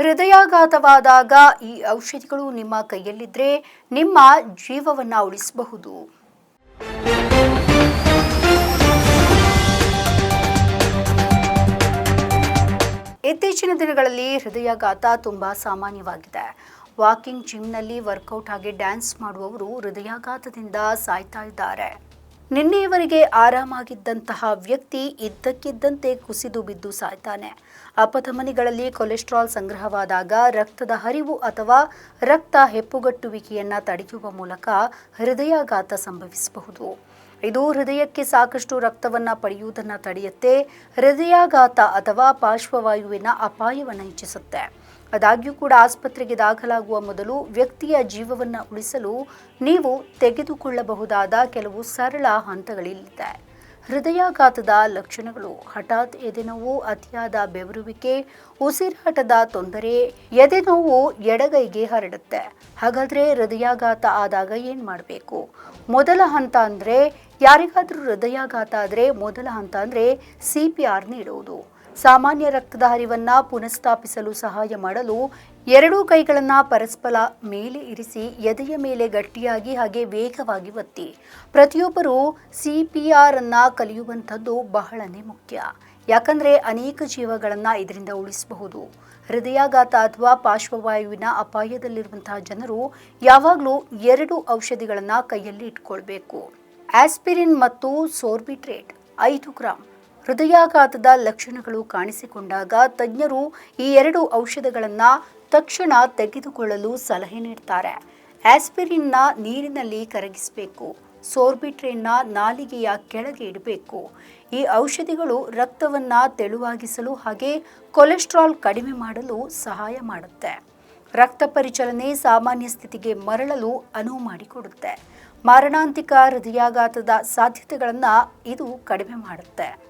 ಹೃದಯಾಘಾತವಾದಾಗ ಈ ಔಷಧಿಗಳು ನಿಮ್ಮ ಕೈಯಲ್ಲಿದ್ದರೆ ನಿಮ್ಮ ಜೀವವನ್ನು ಉಳಿಸಬಹುದು. ಇತ್ತೀಚಿನ ದಿನಗಳಲ್ಲಿ ಹೃದಯಾಘಾತ ತುಂಬ ಸಾಮಾನ್ಯವಾಗಿದೆ. ವಾಕಿಂಗ್ ಜಿಮ್ನಲ್ಲಿ ವರ್ಕೌಟ್ ಆಗಿ ಡ್ಯಾನ್ಸ್ ಮಾಡುವವರು ಹೃದಯಾಘಾತದಿಂದ ಸಾಯ್ತಾ ಇದ್ದಾರೆ. ನಿನ್ನೆಯವರೆಗೆ ಆರಾಮಾಗಿದ್ದಂತಹ ವ್ಯಕ್ತಿ ಇದ್ದಕ್ಕಿದ್ದಂತೆ ಕುಸಿದು ಬಿದ್ದು ಸಾಯ್ತಾನೆ. ಅಪಧಮನಿಗಳಲ್ಲಿ ಕೊಲೆಸ್ಟ್ರಾಲ್ ಸಂಗ್ರಹವಾದಾಗ ರಕ್ತದ ಹರಿವು ಅಥವಾ ರಕ್ತ ಹೆಪ್ಪುಗಟ್ಟುವಿಕೆಯನ್ನು ತಡೆಯುವ ಮೂಲಕ ಹೃದಯಾಘಾತ ಸಂಭವಿಸಬಹುದು. ಇದು ಹೃದಯಕ್ಕೆ ಸಾಕಷ್ಟು ರಕ್ತವನ್ನು ಪಡೆಯುವುದನ್ನು ತಡೆಯುತ್ತೆ, ಹೃದಯಾಘಾತ ಅಥವಾ ಪಾರ್ಶ್ವವಾಯುವಿನ ಅಪಾಯವನ್ನು ಹೆಚ್ಚಿಸುತ್ತೆ. ಆದಾಗ್ಯೂ ಕೂಡ ಆಸ್ಪತ್ರೆಗೆ ದಾಖಲಾಗುವ ಮೊದಲು ವ್ಯಕ್ತಿಯ ಜೀವವನ್ನು ಉಳಿಸಲು ನೀವು ತೆಗೆದುಕೊಳ್ಳಬಹುದಾದ ಕೆಲವು ಸರಳ ಹಂತಗಳಿಲ್ಲಿದೆ. ಹೃದಯಾಘಾತದ ಲಕ್ಷಣಗಳು, ಹಠಾತ್ ಎದೆನೋವು ಅತಿಯಾದ ಬೆವರುವಿಕೆ, ಉಸಿರಾಟದ ತೊಂದರೆ ಎದೆನೋವು ಎಡಗೈಗೆ ಹರಡುತ್ತೆ. ಹಾಗಾದ್ರೆ ಹೃದಯಾಘಾತ ಆದಾಗ ಏನು ಮಾಡಬೇಕು? ಮೊದಲ ಹಂತ ಅಂದರೆ ಯಾರಿಗಾದರೂ ಹೃದಯಾಘಾತ ಆದರೆ ಮೊದಲ ಹಂತ ಅಂದರೆ ಸಿ ಪಿ ಆರ್ ನೀಡುವುದು. ಸಾಮಾನ್ಯ ರಕ್ತದ ಹರಿವನ್ನು ಪುನಃಸ್ಥಾಪಿಸಲು ಸಹಾಯ ಮಾಡಲು ಎರಡೂ ಕೈಗಳನ್ನು ಪರಸ್ಪರ ಮೇಲೆ ಇರಿಸಿ ಎದೆಯ ಮೇಲೆ ಗಟ್ಟಿಯಾಗಿ ಹಾಗೆ ವೇಗವಾಗಿ ಒತ್ತಿ. ಪ್ರತಿಯೊಬ್ಬರೂ ಸಿ ಪಿ ಆರ್ ಅನ್ನ ಕಲಿಯುವಂಥದ್ದು ಬಹಳನೇ ಮುಖ್ಯ. ಯಾಕಂದ್ರೆ ಅನೇಕ ಜೀವಗಳನ್ನು ಇದರಿಂದ ಉಳಿಸಬಹುದು. ಹೃದಯಾಘಾತ ಅಥವಾ ಪಾರ್ಶ್ವವಾಯುವಿನ ಅಪಾಯದಲ್ಲಿರುವಂತಹ ಜನರು ಯಾವಾಗಲೂ ಎರಡು ಔಷಧಿಗಳನ್ನು ಕೈಯಲ್ಲಿ ಇಟ್ಕೊಳ್ಬೇಕು. ಆಸ್ಪಿರಿನ್ ಮತ್ತು ಸೋರ್ಬಿಟ್ರೇಟ್, ಐದು ಗ್ರಾಂ. ಹೃದಯಾಘಾತದ ಲಕ್ಷಣಗಳು ಕಾಣಿಸಿಕೊಂಡಾಗ ತಜ್ಞರು ಈ ಎರಡು ಔಷಧಗಳನ್ನು ತಕ್ಷಣ ತೆಗೆದುಕೊಳ್ಳಲು ಸಲಹೆ ನೀಡ್ತಾರೆ. ಆಸ್ಪಿರಿನ್ನ ನೀರಿನಲ್ಲಿ ಕರಗಿಸಬೇಕು. ಸೋರ್ಬಿಟ್ರೇನ್ನ ನಾಲಿಗೆಯ ಕೆಳಗೆ ಇಡಬೇಕು. ಈ ಔಷಧಿಗಳು ರಕ್ತವನ್ನು ತೆಳುವಾಗಿಸಲು ಹಾಗೆ ಕೊಲೆಸ್ಟ್ರಾಲ್ ಕಡಿಮೆ ಮಾಡಲು ಸಹಾಯ ಮಾಡುತ್ತೆ. ರಕ್ತ ಪರಿಚಲನೆ ಸಾಮಾನ್ಯ ಸ್ಥಿತಿಗೆ ಮರಳಲು ಅನುವು ಮಾಡಿಕೊಡುತ್ತೆ. ಮಾರಣಾಂತಿಕ ಹೃದಯಾಘಾತದ ಸಾಧ್ಯತೆಗಳನ್ನು ಇದು ಕಡಿಮೆ ಮಾಡುತ್ತೆ.